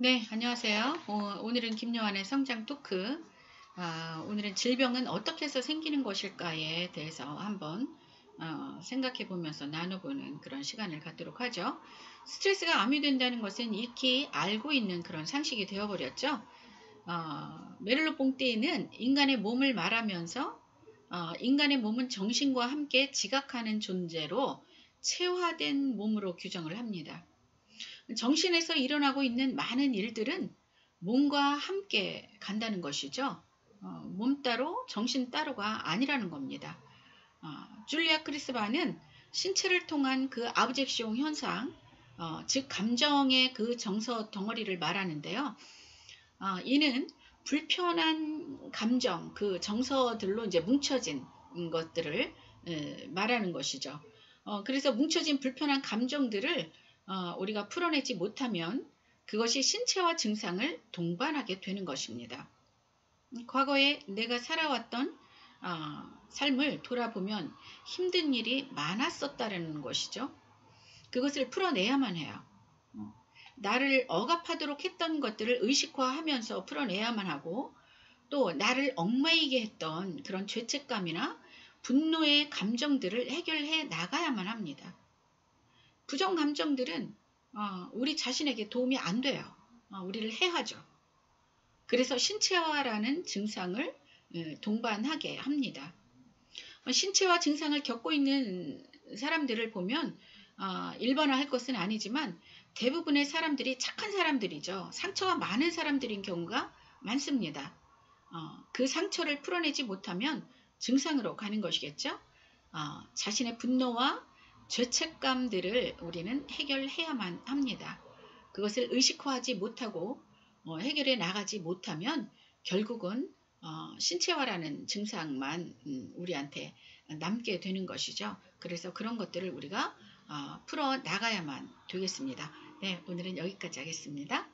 네, 안녕하세요. 어, 오늘은 김요한의 성장 토크. 아, 오늘은 질병은 어떻게 해서 생기는 것일까에 대해서 한번 어, 생각해 보면서 나눠보는 그런 시간을 갖도록 하죠. 스트레스가 암이 된다는 것은 익히 알고 있는 그런 상식이 되어버렸죠. 어, 메를로 뽕떼이는 인간의 몸을 말하면서 어, 인간의 몸은 정신과 함께 지각하는 존재로 체화된 몸으로 규정을 합니다. 정신에서 일어나고 있는 많은 일들은 몸과 함께 간다는 것이죠. 어, 몸 따로 정신 따로가 아니라는 겁니다. 어, 줄리아 크리스바는 신체를 통한 그 아브젝시옹 현상, 어, 즉 감정의 그 정서 덩어리를 말하는데요. 어, 이는 불편한 감정, 그 정서들로 이제 뭉쳐진 것들을 에, 말하는 것이죠. 어, 그래서 뭉쳐진 불편한 감정들을 어, 우리가 풀어내지 못하면 그것이 신체와 증상을 동반하게 되는 것입니다. 과거에 내가 살아왔던 어, 삶을 돌아보면 힘든 일이 많았었다는 것이죠. 그것을 풀어내야만 해요. 어, 나를 억압하도록 했던 것들을 의식화하면서 풀어내야만 하고 또 나를 얽매이게 했던 그런 죄책감이나 분노의 감정들을 해결해 나가야만 합니다. 부정 감정들은 어, 우리 자신에게 도움이 안 돼요. 어, 우리를 해하죠. 그래서 신체화라는 증상을 예, 동반하게 합니다. 어, 신체화 증상을 겪고 있는 사람들을 보면 일반화할 것은 아니지만 대부분의 사람들이 착한 사람들이죠. 상처가 많은 사람들인 경우가 많습니다. 그 상처를 풀어내지 못하면 증상으로 가는 것이겠죠. 자신의 분노와 죄책감들을 우리는 해결해야만 합니다. 그것을 의식화하지 못하고 어, 해결해 나가지 못하면 결국은 어, 신체화라는 증상만 음, 우리한테 남게 되는 것이죠. 그래서 그런 것들을 우리가 어, 풀어 나가야만 되겠습니다. 네, 오늘은 여기까지 하겠습니다.